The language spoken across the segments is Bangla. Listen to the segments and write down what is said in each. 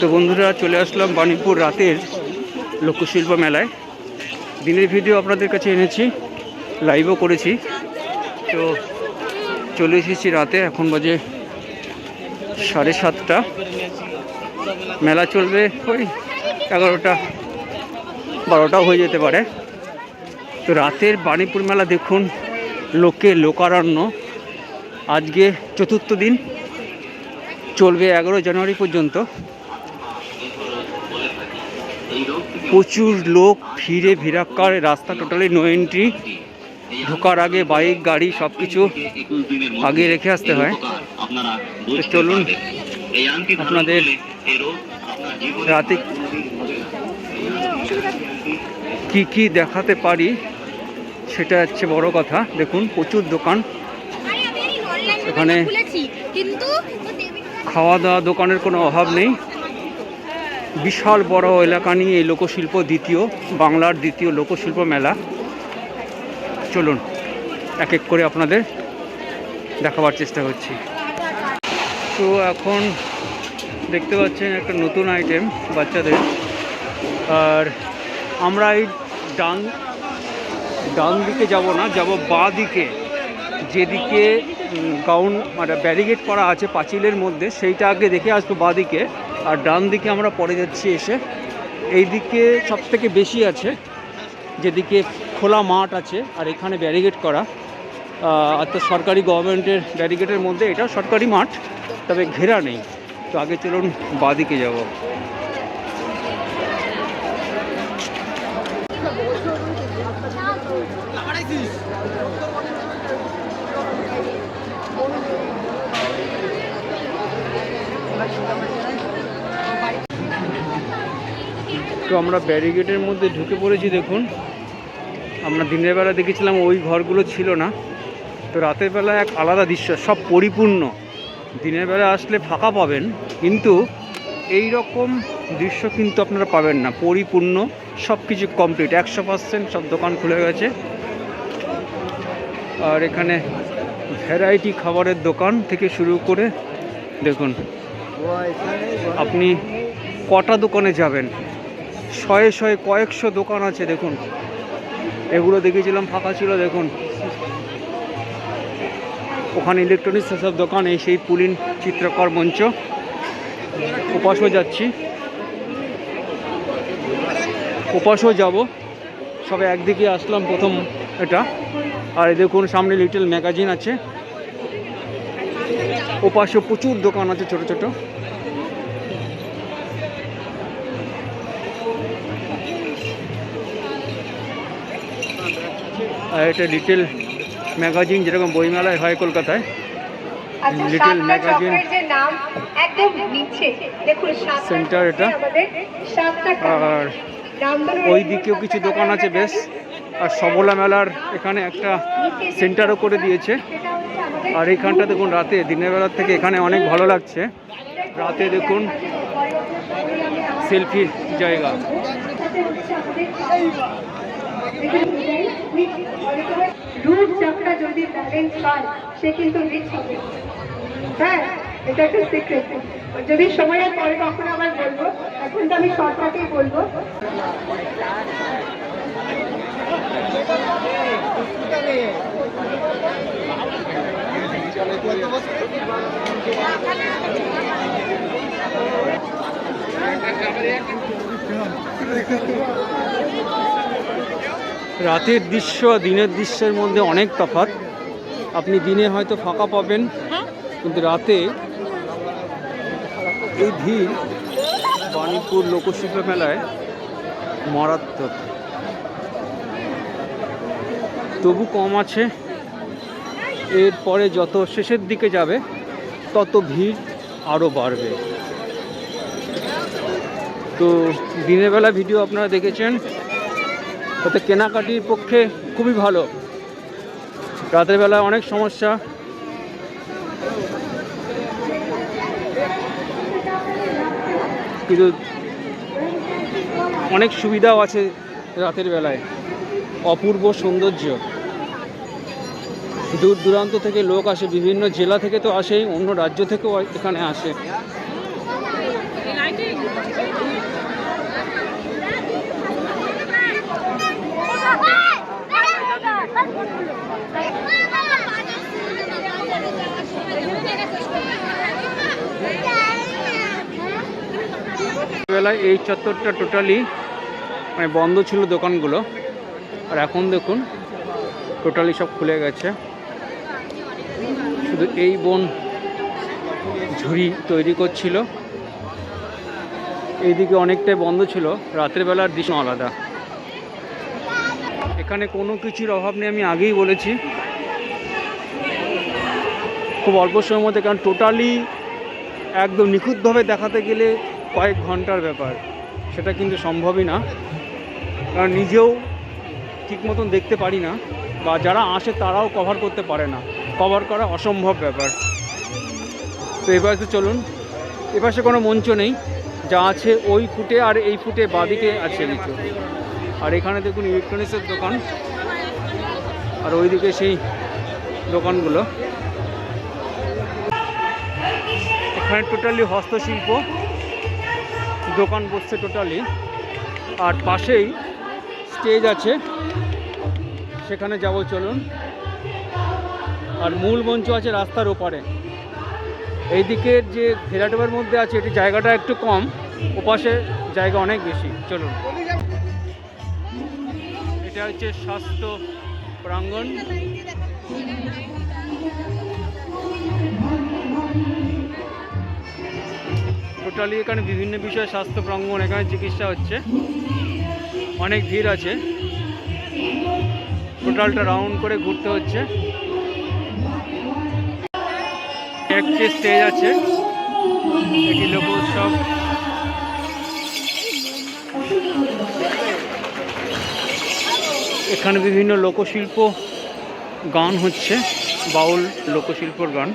তো বন্ধুরা চলে আসলাম বাণীপুর রাতের লোকশিল্প মেলায়। দিনের ভিডিও আপনাদের কাছে এনেছি লাইভও করেছি। তো চলে এসেছি রাতে, এখন বাজে সাড়ে সাতটা। মেলা চলবে ওই এগারোটা, বারোটাও হয়ে যেতে পারে। তো রাতের বাণীপুর মেলা দেখুন, লোকে লোকারণ্য। আজকে চতুর্থ দিন, চলবে এগারো জানুয়ারি পর্যন্ত। প্রচুর লোক ভিড়ে ভিড়াক্কার রাস্তা টোটালি নো এন্ট্রি ঢোকার আগে বাইক গাড়ি সব কিছু আগে রেখে আসতে হয়। তো চলুন আপনাদের রাতে কি কি দেখাতে পারি সেটা হচ্ছে বড় কথা। দেখুন প্রচুর দোকান। এখানে এখানে খাওয়া দাওয়া দোকানের কোনো অভাব নেই। বিশাল বড় এলাকা নিয়ে এই লোকশিল্প দ্বিতীয়, বাংলার দ্বিতীয় লোকশিল্প মেলা। চলুন, এক এক করে আপনাদের দেখাবার চেষ্টা করছি। তো এখন দেখতে পাচ্ছেন একটা নতুন আইটেম বাচ্চাদের। আর আমরা এই ডান ডান দিকে যাব না, যাব বা দিকে। যেদিকে গাউন মানে ব্যারিগেড করা আছে পাঁচিলের মধ্যে, সেইটা আগে দেখে আসব বা দিকে। আর ডান দিকে আমরা পরে যাচ্ছি এসে। এই দিকে সব থেকে বেশি আছে, যেদিকে খোলা মাঠ আছে আর এখানে ব্যারিগেড করা। অর্থাৎ সরকারি গভর্নমেন্টের ব্যারিগেডের মধ্যে এটা সরকারি মাঠ, তবে ঘেরা নেই। তো আগে চলুন বাদিকে যাব। তো আমরা ব্যারিগেডের মধ্যে ঢুকে পড়েছি, দেখুন। আমরা দিনের বেলা দেখেছিলাম ওই ঘরগুলো ছিল না। তো রাতের বেলা এক আলাদা দৃশ্য, সব পরিপূর্ণ। দিনের বেলা আসলে ফাঁকা পাবেন, কিন্তু এই রকম দৃশ্য কিন্তু আপনারা পাবেন না। পরিপূর্ণ সব কিছু কমপ্লিট একশো পার্সেন্ট সব দোকান খুলে গেছে। আর এখানে ভ্যারাইটি খাবারের দোকান থেকে শুরু করে, দেখুন, আপনি কটা দোকানে যাবেন? শয়ে শয়ে কয়েকশো দোকান আছে, দেখুন। এগুলো দেখেছিলাম ফাঁকা ছিল, দেখুন। ওখানে ইলেকট্রনিক্স সব দোকান, এই সেই পুলিন চিত্রকর মঞ্চ। উপাসও যাচ্ছি। উপাসও যাব। সবে একদিকে আসলাম প্রথম এটা। আর দেখুন, সামনে লিটল ম্যাগাজিন আছে। ওপাশে প্রচুর দোকান আছে, ছোট ছোট। আর এটা লিটল ম্যাগাজিন যেরকম বইমেলায় হয় কলকাতায়। আচ্ছা ম্যাগাজিন চক্রে এটা। আর ওই দিকেও কিছু দোকান আছে বেশ। আর সবলা মেলার এখানে একটা সেন্টারও করে দিয়েছে। আর এইখানটা দেখুন রাতে দিনের বেলার থেকে এখানে অনেক ভালো লাগছে। রাতে দেখুন সেলফির জায়গা। রূপ চাপটা যদি ব্যালেন্স পায় সে কিন্তু রিচ হবে। হ্যাঁ এটা একটা সিক্রেট যদি সময়ের পরে কখনো আবার বলব, এখন তো আমি শর্টকাটেই বলব। রাতের দৃশ্য দিনের দৃশ্যের মধ্যে অনেক তফাৎ। আপনি দিনে হয়তো ফাঁকা পাবেন কিন্তু রাতে এই ভিড় বাণীপুর লোকশিল্প মেলায় মারাত্মক। তবু কম আছে। এরপরে যত শেষের দিকে যাবে তত ভিড় আরও বাড়বে। তো দিনের বেলা ভিডিও আপনারা দেখেছেন। তাতে কেনাকাটির পক্ষে খুবই ভালো। রাতের বেলা অনেক সমস্যা। কিন্তু অনেক সুবিধাও আছে রাতের বেলায়। অপূর্ব সৌন্দর্য। দূর দূরান্ত থেকে লোক আসে, বিভিন্ন জেলা থেকে তো আসেই, অন্য রাজ্য থেকেও এখানে আসে। বেলায় এই চত্বরটা টোটালি মানে বন্ধ ছিল দোকানগুলো। আর এখন দেখুন টোটালি সব খুলে গেছে। শুধু এই বন ঝুড়ি তৈরি করছিল। এইদিকে অনেকটাই বন্ধ ছিল রাতের বেলার দৃশ্য আলাদা। এখানে কোনো কিছুর অভাব নেই, আমি আগেই বলেছি। খুব অল্প সময়ের মধ্যে, কারণ টোটালি একদম নিখুঁতভাবে দেখাতে গেলে কয়েক ঘণ্টার ব্যাপার, সেটা কিন্তু সম্ভবই না। কারণ নিজেও ঠিক মতন দেখতে পারি না, বা যারা আসে তারাও কভার করতে পারে না। কভার করা অসম্ভব ব্যাপার। তো এবার তো চলুন এপাশে কোনো মঞ্চ নেই, যা আছে ওই ফুটে আর এই ফুটে বাদিকে আছে কিছু আর এখানে দেখুন ইলেকট্রনিক্সের দোকান, আর ওইদিকে সেই দোকানগুলো। এখানে টোটালি হস্তশিল্প। দোকান বসছে টোটালি আর পাশেই স্টেজ আছে। সেখানে যাব, চলুন। আর মূল মঞ্চ আছে রাস্তার ওপারে। এই দিকের যে ঘেরাটোবার মধ্যে আছে, এটি জায়গাটা একটু কম। ওপাশে জায়গা অনেক বেশি। চলুন। এটা হচ্ছে স্বাস্থ্য প্রাঙ্গণ। টোটালি এখানে বিভিন্ন বিষয়ে স্বাস্থ্য প্রাঙ্গণ এখানে চিকিৎসা হচ্ছে। অনেক ভিড় আছে। টোটালটা রাউন্ড করে ঘুরতে হচ্ছে। একটি স্টেজ আছে। এটি লোক উৎসব এখানে বিভিন্ন লোকশিল্প গান হচ্ছে। বাউল লোকশিল্পর গান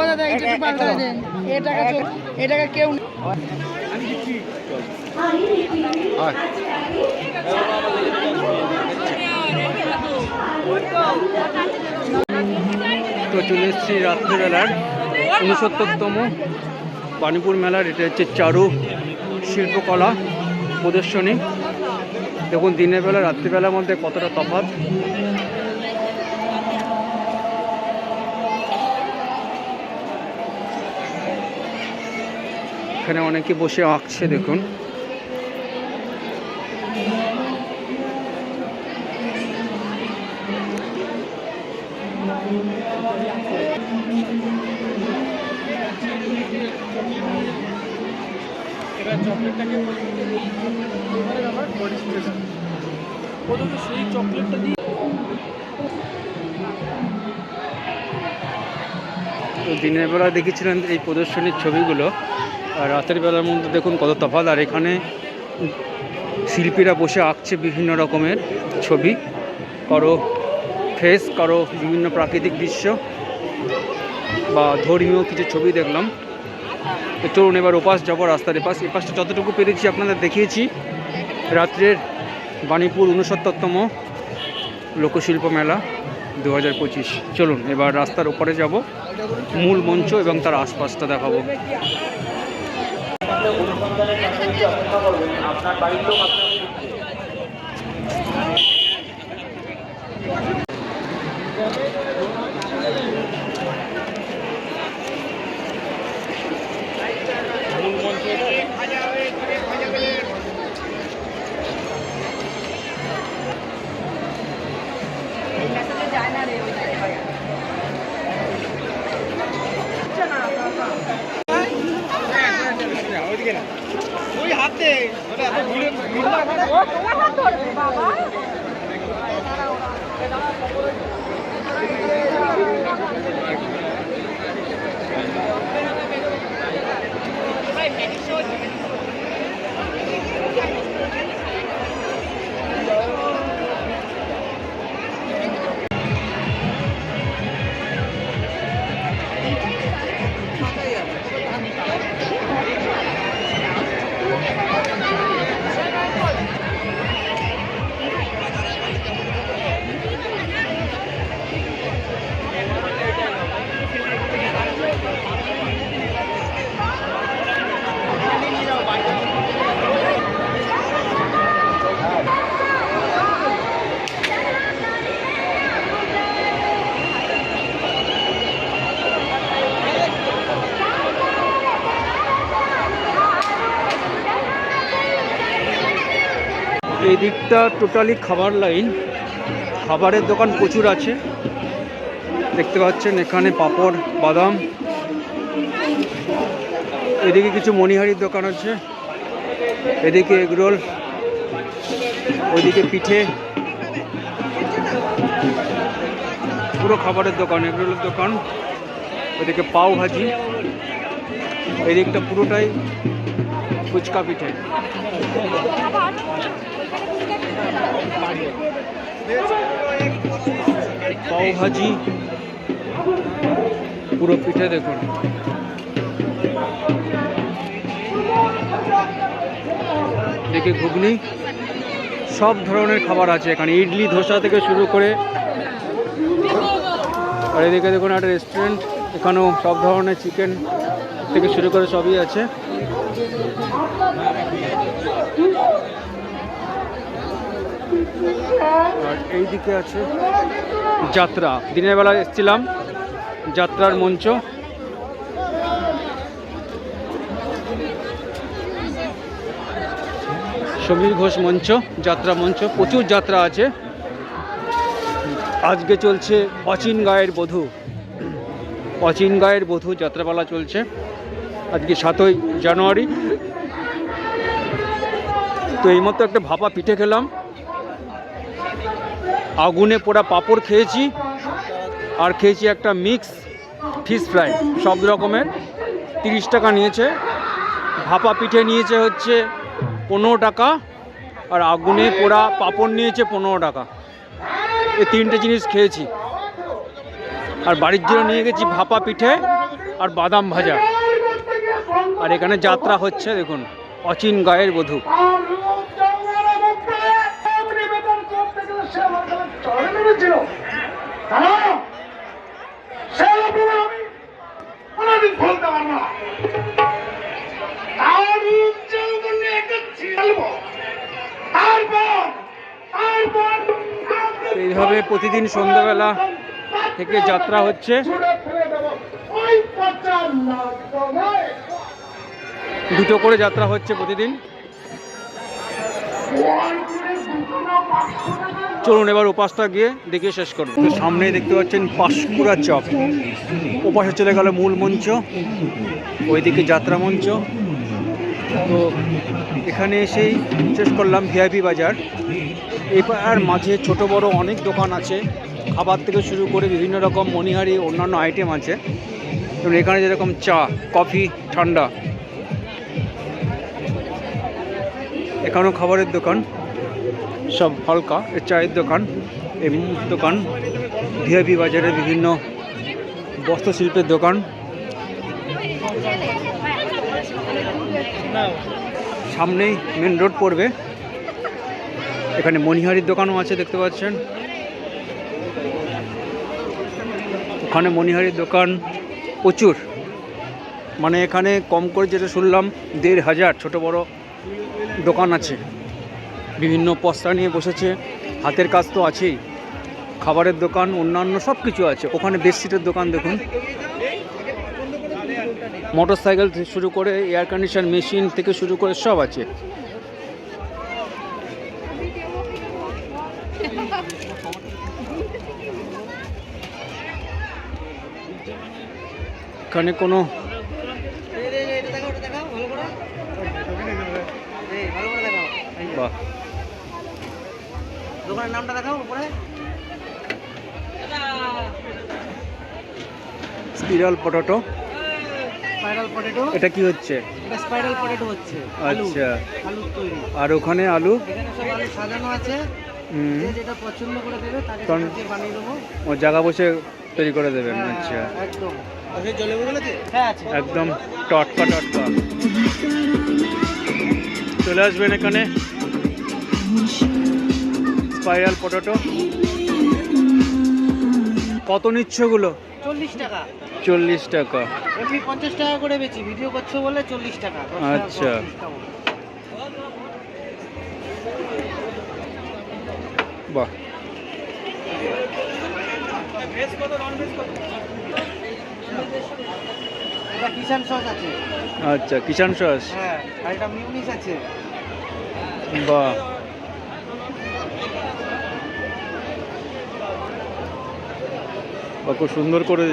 ও দাদা একটু একটু দেন। এ টাকা এ টাকা কেউ তো চলে এসেছি রাত্রিবেলার উনসত্তরতম বাণীপুর মেলার এটা হচ্ছে চারু শিল্পকলা প্রদর্শনী। দেখুন দিনের বেলা রাত্রিবেলার মধ্যে কতটা তফাৎ। এখানে অনেকে বসে আঁকছে দেখুন। তো দিনের বেলা দেখেছিলেন এই প্রদর্শনীর ছবিগুলো। আর রাতের বেলার মধ্যে দেখুন কত তফাৎ। আর এখানে শিল্পীরা বসে আঁকছে বিভিন্ন রকমের ছবি। কারও ফেস কারও বিভিন্ন প্রাকৃতিক দৃশ্য বা ধর্মীয় কিছু ছবি দেখলাম। তো চলুন এবার ওপাশ যাব রাস্তার এপাশ। এপাশটা যতটুকু পেরেছি আপনাদের দেখিয়েছি। রাত্রের বাণীপুর উনসত্তরতম লোকশিল্প মেলা দু হাজার পঁচিশ। চলুন এবার রাস্তার ওপরে যাব। মূল মঞ্চ এবং তার আশপাশটা দেখাবো। অনুসন্ধানের পাশাপাশি অপেক্ষা করবেন। আপনার বাড়ির লোক আপনার এই দিকটা টোটালি খাবার লাইন খাবারের দোকান প্রচুর আছে। দেখতে পাচ্ছেন এখানে পাপড়, বাদাম। এদিকে কিছু মণিহারির দোকান আছে। এদিকে এগরোল ওইদিকে পিঠে। পুরো খাবারের দোকান এগরোলের দোকান। ওইদিকে পাও ভাজি। এদিকটা পুরোটাই ফুচকা পিঠে। পাও ভাজি পুরো পিঠে দেখুন। দেখি ঘুগনি। সব ধরনের খাবার আছে এখানে। ইডলি, ধোসা থেকে শুরু করে। আর এদিকে দেখুন একটা রেস্টুরেন্ট এখানেও সব ধরনের চিকেন থেকে শুরু করে সবই আছে। আর এই দিকে আছে যাত্রা। দিনের বেলা এসেছিলাম যাত্রার মঞ্চ। সমীর ঘোষ মঞ্চ, যাত্রা মঞ্চ, প্রচুর যাত্রা আছে। আজকে চলছে অচিন গায়ের বধূ। অচিন গায়ের বধূ যাত্রাপালা চলছে আজকে সাতই জানুয়ারি। তো এই মতো একটা ভাপা পিঠে খেলাম। আগুনে পোড়া পাঁপড় খেয়েছি আর খেয়েছি একটা মিক্স ফিশ ফ্রাই, সব রকমের। তিরিশ টাকা নিয়েছে। ভাপা পিঠে নিয়েছে হচ্ছে পনেরো টাকা আর আগুনে পোড়া পাঁপড় নিয়েছে পনেরো টাকা। এই তিনটে জিনিস খেয়েছি। আর বাড়ির জন্য নিয়ে গেছি ভাপা পিঠে আর বাদাম ভাজা। আর এখানে যাত্রা হচ্ছে, দেখুন, অচিন গায়ের বধূ। এইভাবে প্রতিদিন সন্ধ্যাবেলা থেকে যাত্রা হচ্ছে। দুটো করে যাত্রা হচ্ছে প্রতিদিন। চলুন এবার উপাসটা গিয়ে দেখে শেষ করব। তো সামনেই দেখতে পাচ্ছেন পাঁশকুড়া চক। ওপাশে চলে গেল মূল মঞ্চ ওইদিকে যাত্রা মঞ্চ। তো এখানে এসেই শেষ করলাম ভিআইপি বাজার। এবার মাঝে ছোট বড় অনেক দোকান আছে। খাবার থেকে শুরু করে বিভিন্ন রকম মনিহারি অন্যান্য আইটেম আছে। এবং এখানে যেরকম চা, কফি, ঠান্ডা। এখানেও খাবারের দোকান। সব হালকা চায়ের দোকান এম দোকান। ভিআইপি বাজারের বিভিন্ন বস্ত্রশিল্পের দোকান। সামনেই মেন রোড পড়বে। এখানে মণিহারির দোকানও আছে, দেখতে পাচ্ছেন। ওখানে মণিহারির দোকান প্রচুর। মানে এখানে কম করে যেটা শুনলাম, দেড় হাজার ছোট বড় দোকান আছে। বিভিন্ন পস্তা নিয়ে বসেছে, হাতের কাজ তো আছেই। খাবারের দোকান, অন্যান্য সব কিছু আছে। ওখানে বেডশিটের দোকান দেখুন। মোটর সাইকেল থেকে শুরু করে এয়ার কন্ডিশন মেশিন থেকে শুরু করে সব আছে। এখানে কোনো বাহ। দোকানের নামটা দেখাও উপরে। Spiral potato. Spiral potato. এটা কি হচ্ছে? এটা স্পাইরাল পটেটো হচ্ছে। আচ্ছা। তৈরি। আর ওখানে আলু? এখানে সব আলু সাজানো আছে। হুম, যে যেটা পছন্দ করে দেবে তাকে তখন- সেটা দিয়ে বানিয়ে দেবো। ও জায়গা বসে তৈরি করে দেবেন হ্যাঁ, আচ্ছা। একদম। একদম টটকা টটকা। চলে আসবেন এখানে। Spiral potato. কত নিচ্ছগুলো চল্লিশ টাকা। চল্লিশ টাকা। এমনি পঞ্চাশ টাকা করে বেচি ভিডিও করছ বলে চল্লিশ টাকা। আচ্ছা। বাহ। আচ্ছা কিষান সস? হ্যাঁ আর এটা মিউনিস আছে। বাহ। খুব সুন্দর করে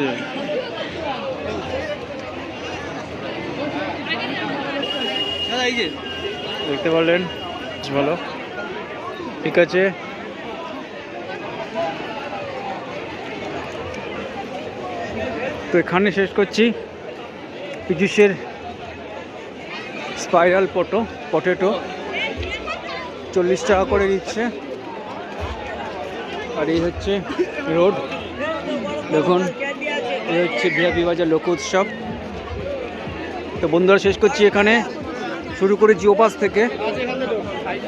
দেখতে পারলেন? ভালো। ঠিক আছে। তো এখানে শেষ করছি। পীযুষের স্পাইরাল পটো, পটেটো, চল্লিশ টাকা করে দিচ্ছে আর এই হচ্ছে রোড। দেখুন, এই হচ্ছে ভিআপি বাজার লোক উৎসব। তো বন্ধুরা, শেষ করছি এখানে। শুরু করে জিও পাস থেকে।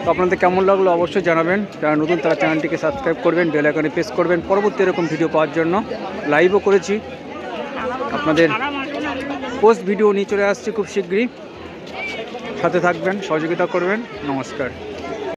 তো আপনাদের কেমন লাগল অবশ্যই জানাবেন। যারা নতুন, তারা চ্যানেলটিকে সাবস্ক্রাইব করবেন, বেল আইকনে প্রেস করবেন। পরবর্তী এরকম ভিডিও পাওয়ার জন্য। লাইভও করেছি। আপনাদের পোস্ট ভিডিও নিয়ে চলে আসছি খুব শীঘ্রই। সাথে থাকবেন সহযোগিতা করবেন। নমস্কার।